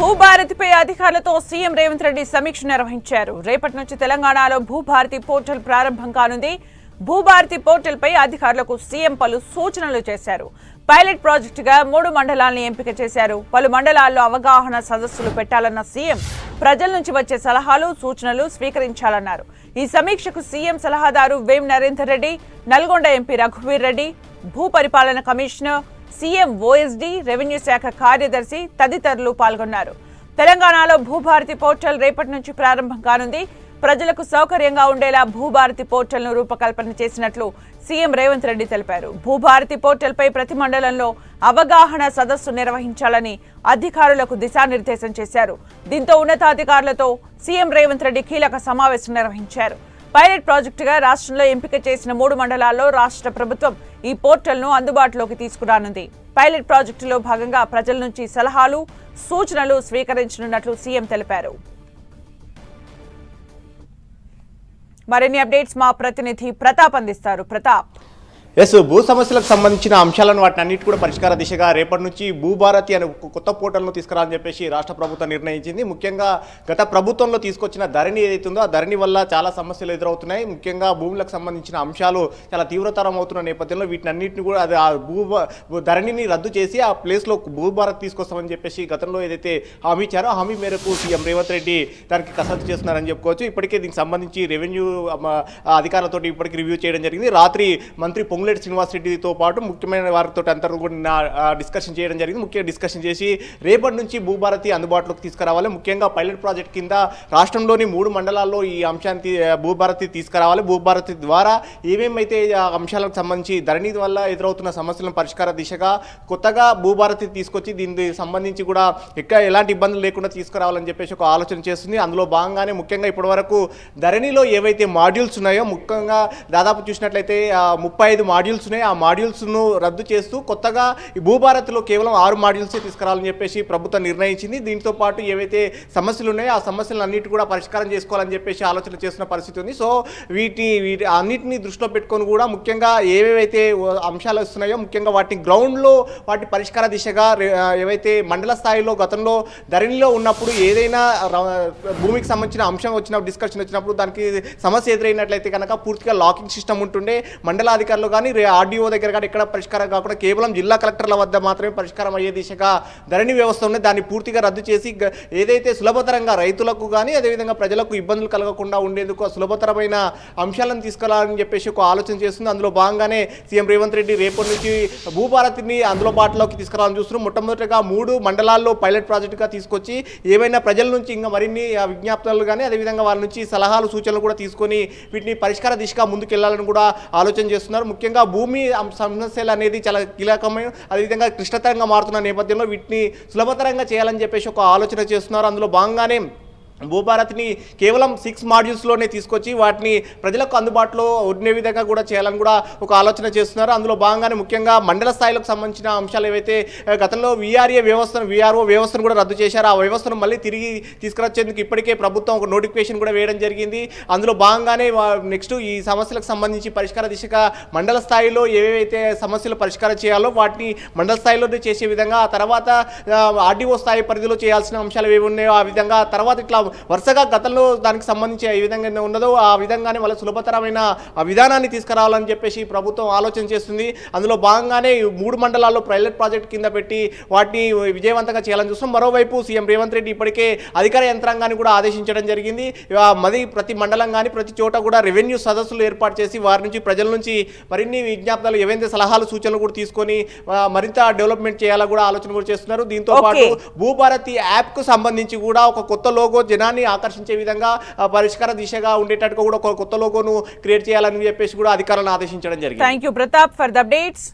భూభారతిపై అధికారులతో సీఎం రేవంత్ రెడ్డి సమీక్ష నిర్వహించారు. రేపటి నుంచి తెలంగాణలో భూభారతి పోర్టల్ ప్రారంభం కానుంది. భూభారతి పోర్టల్పై అధికారులకు సీఎం పలు సూచనలు చేశారు. పైలట్ ప్రాజెక్టుగా మూడు మండలాలను ఎంపిక చేశారు. పలు మండలాల్లో అవగాహన సదస్సులు పెట్టాలన్న సీఎం ప్రజల నుంచి వచ్చే సలహాలు సూచనలు స్వీకరించాలన్నారు. ఈ సమీక్షకు సీఎం సలహాదారు వేం నరేందర్ రెడ్డి నల్గొండ ఎంపీ రఘువీర్ రెడ్డి భూ పరిపాలన కమిషనర్ సీఎం ఓఎస్డీ రెవెన్యూ శాఖ కార్యదర్శి తదితరులు పాల్గొన్నారు. తెలంగాణలో భూభారతి పోర్టల్ రేపటి నుంచి ప్రారంభం కానుంది. ప్రజలకు సౌకర్యంగా ఉండేలా భూభారతి పోర్టల్ను రూపకల్పన చేసినట్లు సీఎం రేవంత్ రెడ్డి తెలిపారు. భూభారతి పోర్టల్పై ప్రతి మండలంలో అవగాహన సదస్సు నిర్వహించాలని అధికారులకు దిశానిర్దేశం చేశారు. దీంతో ఉన్నతాధికారులతో సీఎం రేవంత్ రెడ్డి కీలక సమావేశం నిర్వహించారు. పైలట్ ప్రాజెక్టుగా రాష్ట్రంలో ఎంపిక చేసిన మూడు మండలాల్లో రాష్ట్ర ప్రభుత్వం ఈ పోర్టల్ను అందుబాటులోకి తీసుకురానుంది. పైలట్ ప్రాజెక్టులో భాగంగా ప్రజల నుంచి సలహాలు సూచనలు స్వీకరించనున్నట్లు సీఎం తెలిపారు. మరిన్ని అప్డేట్స్ మా ప్రతినిధి ప్రతాప్ అందిస్తారు. ప్రతాప్. ఎస్ భూ సమస్యలకు సంబంధించిన అంశాలను వాటిని అన్నిటి కూడా పరిష్కార దిశగా రేపటి నుంచి భూభారతి అనే కొత్త పోర్టల్ను తీసుకురాలని చెప్పేసి రాష్ట్ర ప్రభుత్వం నిర్ణయించింది. ముఖ్యంగా గత ప్రభుత్వంలో తీసుకొచ్చిన ధరణి ఏదైతుందో ఆ ధరణి వల్ల చాలా సమస్యలు ఎదురవుతున్నాయి. ముఖ్యంగా భూములకు సంబంధించిన అంశాలు చాలా తీవ్రతరం అవుతున్న నేపథ్యంలో వీటిని అన్నింటిని కూడా అది ఆ భూ ధరణిని రద్దు చేసి ఆ ప్లేస్లో భూభారత్ తీసుకొస్తామని చెప్పేసి గతంలో ఏదైతే హామీ ఇచ్చారో హామీ మేరకు సీఎం రేవంత్ రెడ్డి దానికి కసరత్తు చేస్తున్నారని చెప్పుకోవచ్చు. ఇప్పటికే దీనికి సంబంధించి రెవెన్యూ అధికారులతో ఇప్పటికి రివ్యూ చేయడం జరిగింది. రాత్రి మంత్రి పొంగులేటి శ్రీనివాస్ రెడ్డితో పాటు ముఖ్యమైన వారితో అందరూ కూడా డిస్కషన్ చేయడం జరిగింది. ముఖ్యంగా డిస్కషన్ చేసి రేపటి నుంచి భూభారతి అందుబాటులోకి తీసుకురావాలి. ముఖ్యంగా పైలట్ ప్రాజెక్ట్ కింద రాష్ట్రంలోని మూడు మండలాల్లో ఈ అంశాన్ని భూభారతి తీసుకురావాలి. భూభారతి ద్వారా ఏమేమైతే అంశాలకు సంబంధించి ధరణి వల్ల ఎదురవుతున్న సమస్యలను పరిష్కార దిశగా కొత్తగా భూభారతి తీసుకొచ్చి దీనికి సంబంధించి కూడా ఎక్కడ ఎలాంటి ఇబ్బందులు లేకుండా తీసుకురావాలని చెప్పేసి ఒక ఆలోచన చేస్తుంది. అందులో భాగంగానే ముఖ్యంగా ఇప్పటివరకు ధరణిలో ఏవైతే మాడ్యూల్స్ ఉన్నాయో ముఖ్యంగా దాదాపు చూసినట్లయితే ముప్పై ఐదు మాడ్యూల్స్ ఉన్నాయి ఆ మాడ్యూల్స్ను రద్దు చేస్తూ కొత్తగా ఈ భూభారత్లో కేవలం ఆరు మాడ్యూల్సే తీసుకురావాలని చెప్పేసి ప్రభుత్వం నిర్ణయించింది. దీంతో పాటు ఏవైతే సమస్యలు ఉన్నాయో ఆ సమస్యలు అన్నిటి కూడా పరిష్కారం చేసుకోవాలని చెప్పేసి ఆలోచన చేస్తున్న పరిస్థితి ఉంది. సో వీటి వీటి అన్నిటిని దృష్టిలో పెట్టుకొని కూడా ముఖ్యంగా ఏవేవైతే అంశాలు వస్తున్నాయో ముఖ్యంగా వాటిని గ్రౌండ్లో వాటి పరిష్కార దిశగా ఏవైతే మండల స్థాయిలో గతంలో ధరణిలో ఉన్నప్పుడు ఏదైనా భూమికి సంబంధించిన అంశం వచ్చినప్పుడు డిస్కషన్ వచ్చినప్పుడు దానికి సమస్య ఎదురైనట్లయితే కనుక పూర్తిగా లాకింగ్ సిస్టమ్ ఉంటుండే. మండలాధికారులుగా కానీ ఆర్డీఓ దగ్గర కానీ ఎక్కడ పరిష్కారం కాకుండా కేవలం జిల్లా కలెక్టర్ల వద్ద మాత్రమే పరిష్కారం అయ్యే దిశగా ధరణి వ్యవస్థ ఉన్నది. దాన్ని పూర్తిగా రద్దు చేసి ఏదైతే సులభతరంగా రైతులకు కానీ అదేవిధంగా ప్రజలకు ఇబ్బందులు కలగకుండా ఉండేందుకు సులభతరమైన అంశాలను తీసుకురావాలని చెప్పేసి ఒక ఆలోచన చేస్తుంది. అందులో భాగంగానే సీఎం రేవంత్ రెడ్డి రేపటి నుంచి భూభారతిని అందులో బాటలోకి తీసుకురావాలని చూస్తున్నాం మొట్టమొదటిగా మూడు మండలాల్లో పైలట్ ప్రాజెక్టుగా తీసుకొచ్చి ఏమైనా ప్రజల నుంచి ఇంకా మరిన్ని విజ్ఞాపనలు కానీ అదేవిధంగా వాళ్ళ నుంచి సలహాలు సూచనలు కూడా తీసుకొని వీటిని పరిష్కార దిశగా ముందుకెళ్ళాలని కూడా ఆలోచన చేస్తున్నారు. ముఖ్యంగా భూమి సమస్యలు అనేది చాలా కీలకమైన అదేవిధంగా క్లిష్టతరంగా మారుతున్న నేపథ్యంలో వీటిని సులభతరంగా చేయాలని చెప్పేసి ఒక ఆలోచన చేస్తున్నారు. అందులో భాగంగానే భూభారత్ని కేవలం సిక్స్ మాడ్యూల్స్లోనే తీసుకొచ్చి వాటిని ప్రజలకు అందుబాటులో ఉండే విధంగా కూడా చేయాలని కూడా ఒక ఆలోచన చేస్తున్నారు. అందులో భాగంగానే ముఖ్యంగా మండల స్థాయిలకు సంబంధించిన అంశాలు ఏవైతే గతంలో వీఆర్ఏ వ్యవస్థను వీఆర్ఓ వ్యవస్థను కూడా రద్దు చేశారు. ఆ వ్యవస్థను మళ్ళీ తిరిగి తీసుకురచ్చేందుకు ఇప్పటికే ప్రభుత్వం ఒక నోటిఫికేషన్ కూడా వేయడం జరిగింది. అందులో భాగంగానే నెక్స్ట్ ఈ సమస్యలకు సంబంధించి పరిష్కార దిశగా మండల స్థాయిలో ఏవైతే సమస్యలు పరిష్కారం చేయాలో వాటిని మండల స్థాయిలోనే చేసే విధంగా ఆ తర్వాత ఆర్డీఓ స్థాయి పరిధిలో చేయాల్సిన అంశాలు ఏవి ఉన్నాయో ఆ విధంగా తర్వాత ఇట్లా వరుసగా గతంలో దానికి సంబంధించి ఏ విధంగా ఉన్నదో ఆ విధంగానే వాళ్ళ సులభతరమైన ఆ విధానాన్ని తీసుకురావాలని చెప్పేసి ప్రభుత్వం ఆలోచన చేస్తుంది. అందులో భాగంగానే మూడు మండలాల్లో పైలట్ ప్రాజెక్ట్ కింద పెట్టి వాటిని విజయవంతంగా చేయాలని చూస్తున్నాం. మరోవైపు సీఎం రేవంత్ రెడ్డి ఇప్పటికే అధికార యంత్రాంగాన్ని కూడా ఆదేశించడం జరిగింది. మరి ప్రతి మండలం కానీ ప్రతి చోట కూడా రెవెన్యూ సదస్సులు ఏర్పాటు చేసి వారి నుంచి ప్రజల నుంచి మరిన్ని విజ్ఞాపనలు ఏవైతే సలహాలు సూచనలు కూడా తీసుకొని మరింత డెవలప్మెంట్ చేయాలని కూడా ఆలోచన కూడా చేస్తున్నారు. దీంతో. పాటు భూభారతి యాప్కు సంబంధించి కూడా ఒక కొత్త లోగో జనాన్ని ఆకర్షించే విధంగా పరిష్కార దిశగా ఉండేటట్టుగా కూడా కొత్త లోగోను క్రియేట్ చేయాలని చెప్పేసి కూడా అధికారులను ఆదేశించడం జరిగింది. Thank you Pratap for the updates